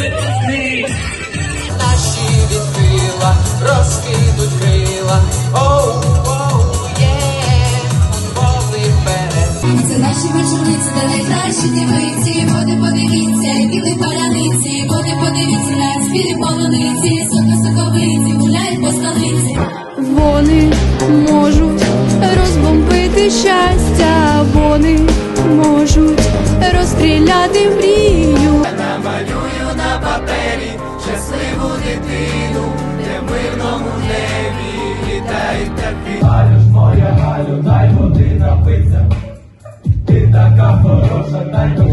Birthday. Наші відкрила, розкидуть крила. Оу, оу, є, повний вперед. Це де найкращі дівиці. Води подивіться, які паляниці. Води подивіться, на спілі полуниці. Сука соковиці, гуляють по столиці. Вони можуть розбомбити щастя, вони можуть розстріляти мрію. Намалюю на папері щасливу дитину, де в мирному небі літають птахи. Галю ж моя Галю, дай води напиться. Ти така хороша, дай хоч